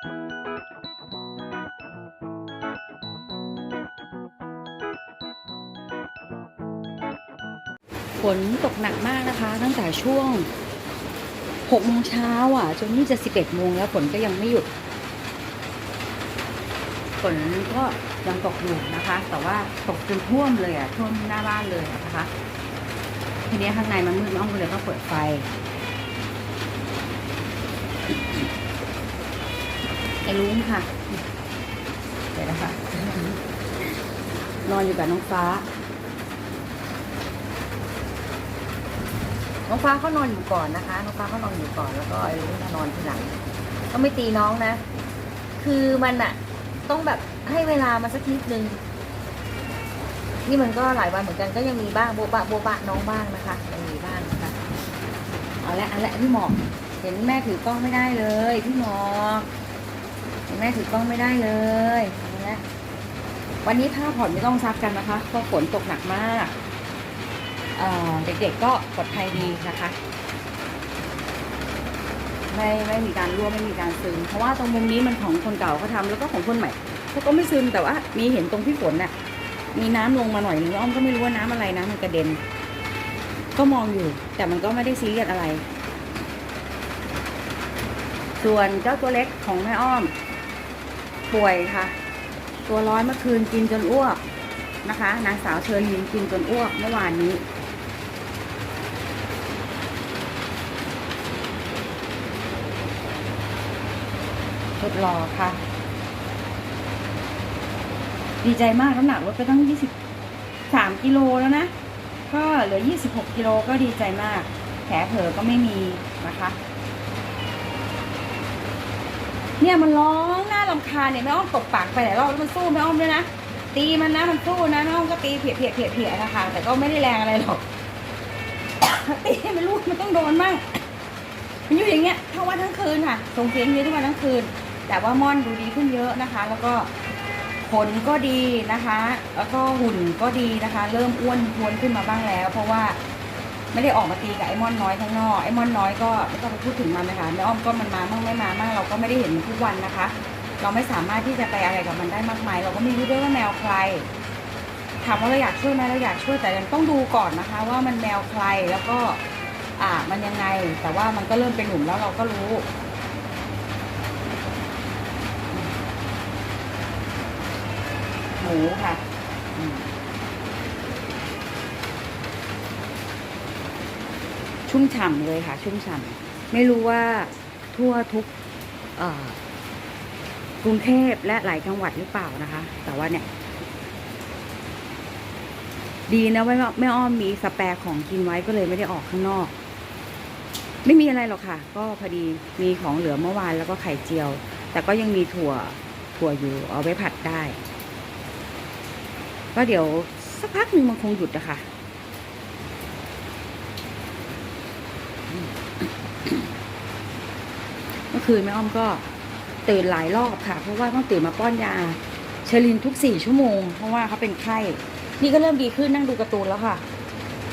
ฝนตกหนักมากนะคะ ตั้งแต่ช่วง6โมงเช้าอะ จนนี่จะ 11โมงแล้วฝนก็ยังไม่หยุด ฝนก็ยังตกอยู่นะคะ แต่ว่าตกจนท่วมเลยอะท่วมหน้าบ้านเลยนะคะ ทีนี้ข้างในมันมืดน้องก็เลยต้องเปิดไฟ อ้ลุงค่ะเดี๋ยวนะคะนอนอยู่กับน้องฟ้า น้องฟ้าเขานอนอยู่ก่อนนะคะ น้องฟ้าเขานอนอยู่ก่อนแล้วก็ไอ้ลุงมนอนทีหลัง ก็ไม่ตีน้องนะ คือมันอะต้องแบบให้เวลามาสักนิดนึงนี่มันก็หลายวันเหมือนกันก็ยังมีบ้างโบบะโบบะน้องบ้างนะคะยังมีบ้างนะคะเอาละเอาละพี่หมอกเห็นแม่ถือกล้องไม่ได้เลย พี่หมอก แม่ถือกล้องไม่ได้เลยเอาละวันนี้ผ้าผ่อนไม่ต้องซักกันนะคะ เพราะฝนตกหนักมากเเด็กๆก็ปลอดภัยดีนะคะ ไม่ไม่มีการรั่วไม่มีการซึม เพราะว่าตรงมุมนี้มันของคนเก่าเขาทำแล้วก็ของคนใหม่เขาก็ไม่ซึมแต่ว่า มีเห็นตรงที่ฝนน่ะ มีน้ำลงมาหน่อยนึงอ้อมก็ไม่รู้ว่าน้ำอะไรนะมันกระเด็น ก็มองอยู่ แต่มันก็ไม่ได้ซีเรียสอะไร ส่วนเจ้าตัวเล็กของแม่อ้อม ป่วยค่ะ ตัวร้อนเมื่อคืนกินจนอ้วกนะคะ นางสาวเชิญยินกินจนอ้วกเมื่อวานนี้ทดรอค่ะ ดีใจมากน้ำหนักลดไปตั้ง 23 กิโลแล้วนะ ก็เหลือ 26 กิโลก็ดีใจมาก แผลเผลอก็ไม่มีนะคะ เนี่ยมันร้องน่า ลำคาเนี่ยแม่อ้อมตบปากไปหลายรอบแล้วมันสู้แม่อ้อมด้วยนะตีมันนะมันสู้นะแม่อ้อมก็ตีเพียเพียเพียเพียนะคะ แต่ก็ไม่ได้แรงอะไรหรอกตีมันรู้มันต้องโดนมั่งมันอยู่อย่างเงี้ยทั้งวันทั้งคืนค่ะส่งเสียงอย่างนี้ทุกวันทั้งคืน แต่ว่าม่อนดูดีขึ้นเยอะนะคะ แล้วก็ขนก็ดีนะคะ แล้วก็หุ่นก็ดีนะคะ เริ่มอ้วนทวนขึ้นมาบ้างแล้ว เพราะว่าไม่ได้ออกมาตีกับไอ้ม่อนน้อยข้างนอกไอ้ม่อนน้อยก็ไม่ต้องไปพูดถึงมันนะคะแม่อ้อมก็มันมามั่งไม่มามั่งเราก็ไม่ได้เห็นมันทุกวันนะคะ เราไม่สามารถที่จะไปอะไรกับมันได้มากมาย เราก็ไม่รู้ด้วยว่าแมวใครถามว่าเราอยากช่วยไหมเราอยากช่วยแต่ยังต้องดูก่อนนะคะ ว่ามันแมวใครแล้วก็อ่ามันยังไง แต่ว่ามันก็เริ่มเป็นหนุ่มแล้วเราก็รู้หมูค่ะชุ่มฉ่ำเลยค่ะ ชุ่มฉ่ำไม่รู้ว่าทั่วทุกเอ่อ กรุงเทพและหลายจังหวัดหรือเปล่านะคะ แต่ว่าเนี่ย ดีนะว่าแม่อ้อมมีสแปรของกินไว้ก็เลยไม่ได้ออกข้างนอก ไม่มีอะไรหรอกค่ะ ก็พอดีมีของเหลือเมื่อวานแล้วก็ไข่เจียว แต่ก็ยังมีถั่วถั่วอยู่เอาไว้ผัดได้ ก็เดี๋ยวสักพักหนึ่งมันคงหยุดนะคะเมื่อคืนแม่อ้อมก็ ตื่นหลายรอบค่ะ เพราะว่าต้องตื่นมาป้อนยาเชลินทุกสี่ชั่วโมง เพราะว่าเขาเป็นไข้ นี่ก็เริ่มดีขึ้นนั่งดูการ์ตูนแล้วค่ะ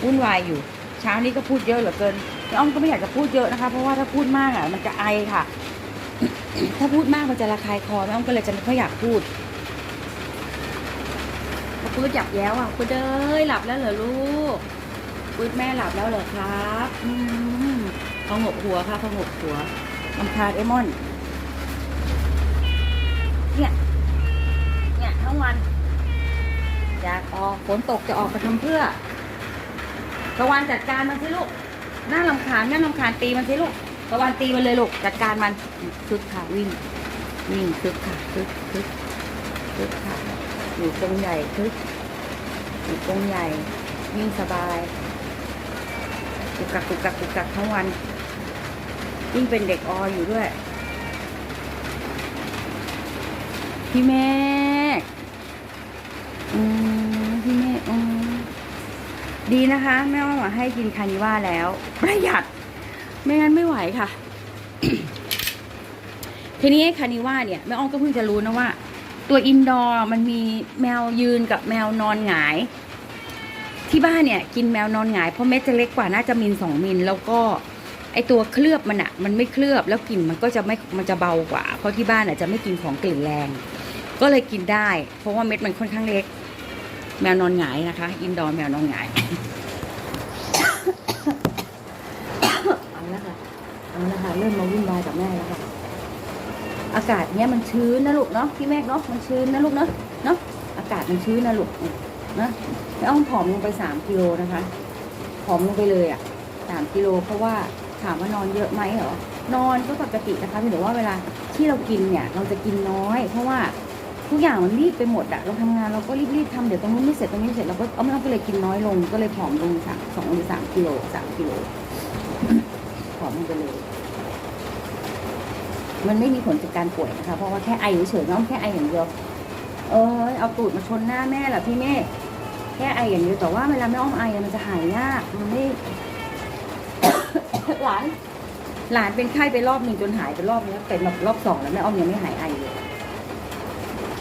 วุ่นวายอยู่ เช้านี้ก็พูดเยอะเหลือเกินอ้อมก็ไม่อยากจะพูดเยอะนะคะ เพราะว่าถ้าพูดมากอะมันจะไอค่ะ ถ้าพูดมากมันจะระคายคอแม่อ้อมก็เลยจะไม่ค่อยอยากพูดปื๊ดหยับแย้วอะปื๊ดเอ้ยหลับแล้วเหรอลูกปื๊ดแม่หลับแล้วเหรอครับอืมพองกหัวค่ะพองกหัวลำคาญไอมอน เนี่ย เนี่ยทั้งวันอยากออกฝนตกจะออกไปทำเพื่อตะวันจัดการมันสิลูกน่าลำคาญน่าลำคาญตีมันสิลูกตะวันตีมันเลยลูกจัดการมันคึกค่ะวิ่งวิ่งคึกค่ะคึกคึกคึกค่ะอยู่กรงใหญ่คึกอยู่กรงใหญ่วิ่งสบายกุกกักกุกกักกุกกักทั้งวันยิ่งเป็นเด็กออยู่ด้วย พี่แม่อืมพี่แม่อืมดีนะคะแม่อ้อมให้กินคานิว่าแล้ว ประหยัด ไม่งั้นไม่ไหวค่ะ ทีนี้คานิว่าเนี่ยแม่อ้อมก็เพิ่งจะรู้นะว่า ตัวอินดอร์มันมีแมวยืนกับแมวนอนหงาย ที่บ้านเนี่ย กินแมวนอนหงายเพราะเม็ดจะเล็กกว่าน่าจะมิลสองมิลแล้วก็ไอตัวเคลือบมันอะมันไม่เคลือบแล้วกลิ่นมันก็จะไม่มันจะเบากว่า เพราะที่บ้านอะจะไม่กินของกลิ่นแรง ก็เลยกินได้ เพราะว่าเม็ดมันค่อนข้างเล็ก แมวนอนหงายนะคะ อินดอร์แมวนอนหงายเอาละค่ะเอาละค่ะเริ่มมาวุ่นวายกับแม่แล้วค่ะอากาศเนี้ยมันชื้นนะลูกเนาะพี่เมฆเนาะมันชื้นนะลูกเนาะเนาะอากาศมันชื้นนะลูกนะแล้วอ้อมผอมลงไปสามกิโลนะคะผอมลงไปเลยอะสามกิโลเพราะว่าถามว่านอนเยอะไหมเหรอนอนก็ปกตินะคะเพียงแต่ว่าเวลาที่เรากินเนี่ย เราจะกินน้อย เพราะว่า ทุกอย่างมันรีบไปหมดอะเราทำงานเราก็รีบๆทำเดี๋ยวตรงนู้นไม่เสร็จตรงนี้ไม่เสร็จเราก็เอาไม่เอาก็เลยกินน้อยลง ก็เลยผอมลงสามสองหรือสามกิโลสามกิโลผอมลงไปเลยมันไม่มีผลจากการป่วยนะคะ เพราะว่าแค่ไอเฉยๆน้องแค่ไออย่างเดียว เออเอาตูดมาชนหน้าแม่เหรอพี่เมฆแค่ไออย่างเดียวแต่ว่าเวลาแม่อ้อมไอมันจะหายยากมันไม่หลาน หลานเป็นไข้ไปรอบหนึ่งจนหายไปรอบนี้เป็นแบบรอบสองแล้วแม่อ้อมยังไม่หายไอเลย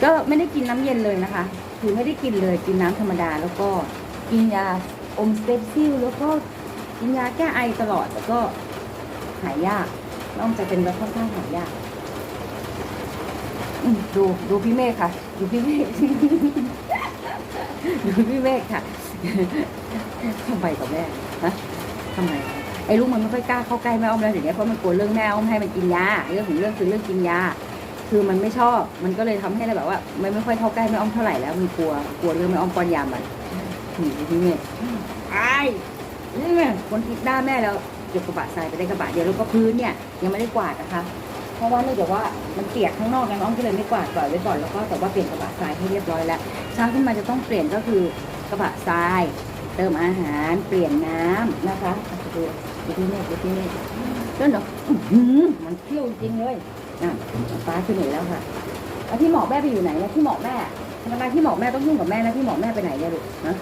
ก็ไม่ได้กินน้ำเย็นเลยนะคะ คือไม่ได้กินเลยกินน้ำธรรมดา แล้วก็กินยาอมสเตปซิลแล้วก็กินยาแก้ไอตลอดแต่ก็หายยากน้องจะเป็นแบบค่อนข้างหายยากดูดูพี่เมฆค่ะ ดูพี่เมฆดูพี่เมฆค่ะทำไมกับแม่ฮะทำไมไอ้ลูกมันไม่ค่อยกล้าเข้าใกล้แม่อ้อมแล้วเดี๋ยวนี้เพราะมันกลัวเรื่องแม่อ้อมให้มันกินยาเรื่องของเรื่องคือเรื่องกินยา คือมันไม่ชอบ มันก็เลยทำให้เราแบบว่ามันไม่ค่อยเข้าใกล้แม่อ้อมเท่าไหร่แล้วมันกลัว กลัวเรื่องแม่อ้อมป้อนยามันนี่พี่เมฆไอ้นี่แม่คนติดหน้าแม่แล้วเก็บกระบะทรายไปได้กระบะเดียวแล้วก็พื้นเนี่ยยังไม่ได้กวาดนะคะ เพราะว่าเนื่องจากว่ามันเปียกข้างนอกไงน้องก็เลยไม่กวาดปล่อยไว้ก่อนแล้วก็แต่ว่าเปลี่ยนกระบะทรายให้เรียบร้อยแล้วเช้าขึ้นมาจะต้องเปลี่ยนก็คือกระบะทราย เติมอาหารเปลี่ยนน้ำนะคะอะดูดูที่นี่ดูที่นี่ต้นเหรออื้อหือมันเที่ยวจริงเลย อะฟ้าขึ้นหนแล้วค่ะแล้วที่หมอแม่ไปอยู่ไหนแล้วที่หมอแม่ทำไมที่หมอแม่ต้องยุ่งกับแม่นะที่หมอแม่ไปไหนเนี่ยลูกนะ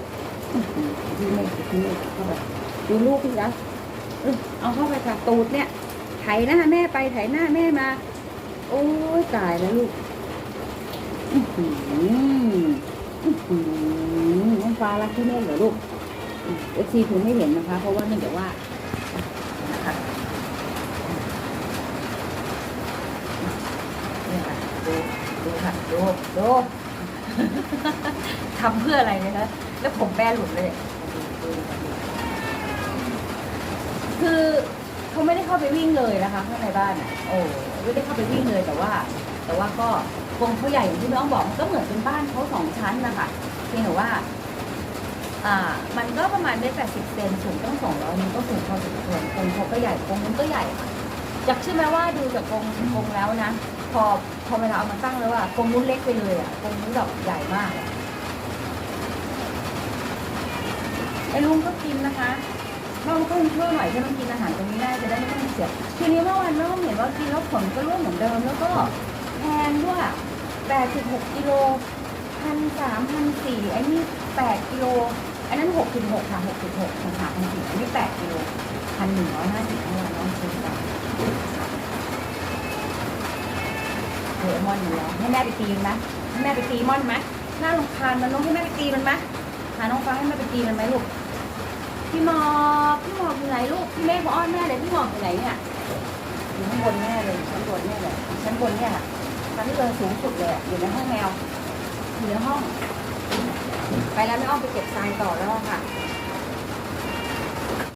อื้อหือดูที่นี่ดูที่นี่เข้าไปดูลูกพี่นะเอาเข้าไปค่ะตูดเนี่ยไถหน้าแม่ไปไถหน้าแม่มา โอ้ยตายแล้วลูกอื้อหืออื้อหือน้องฟ้ารักที่แม่เหรอลูกเอฟซีคุณไม่เห็นนะคะ เพราะว่าเนื่องจากว่านะคะเนี่ยค่ะ ดูค่ะดูดูทำเพื่ออะไรเนี่ยนะแล้วผมแป้หลุดเลย คือเขาไม่ได้เข้าไปวิ่งเลยนะคะข้างในบ้านอะโอ้ไม่ได้เข้าไปวิ่งเลยแต่ว่า แต่ว่าก็กรงเขาใหญ่อย่างที่น้องบอกก็เหมือนเป็นบ้านเขาสองชั้นนะคะเพียงแต่ว่า อ่า มันก็ประมาณเมตรแปดสิบเซนสูงต้องสองร้อยมันก็สูงพอสมควรกรงเขาก็ใหญ่กรงมันก็ใหญ่ค่ะจากเชื่อไหมว่าดูจากกรงกรงแล้วนะพอพ อเวลาเอามาตั้งแล้วอะกรงนู้นเล็กไปเลยอะกรงนู้นแบบใหญ่มากอะไอ้ลุงก็กินนะคะเราก็ต้องช่วยหน่อยให้มันกินอาหารตรงนี้ได้จะได้ไม่ต้องเสียทีนี้เมื่อวันแม่ก็เห็นว่ากินแล้วผลก็ร่วมเหมือนเดิม แล้วก็แพงด้วยแปดสิบหกกิโลพันสามพันสี่ไอ้นี่แปดกิโลอันนั้นหกสิบหกค่ะหกสิบหกพันสามพันสี่อันนี้แปดกิโลพันหนึ่งร้อยห้าสิบเมื่อวานน้องซื้อไป เออมอนอยู่แล้วให้แม่ไปตีมันไหมให้แม่ไปตีมอนไหมน่ารำคาญมันน้องให้แม่ไปตีมันไหมหาน้องฟ้าให้แม่ไปตีมันไหมลูกพี่หมอกพี่หมอกอยู่ไหนลูกพี่เมฆบออ้อนแม่เลยพี่หมอกอยู่ไหนเนี่ยอยู่ข้างบนแม่เลยชั้นบนแม่เลยชั้นบนเนี่ยค่ะชั้นที่เดินสูงสุดเลยอยู่ในห้องแมวอยู่ในห้อง ไปแล้วไม่อ้อมไปเก็บทรายต่อแล้วค่ะ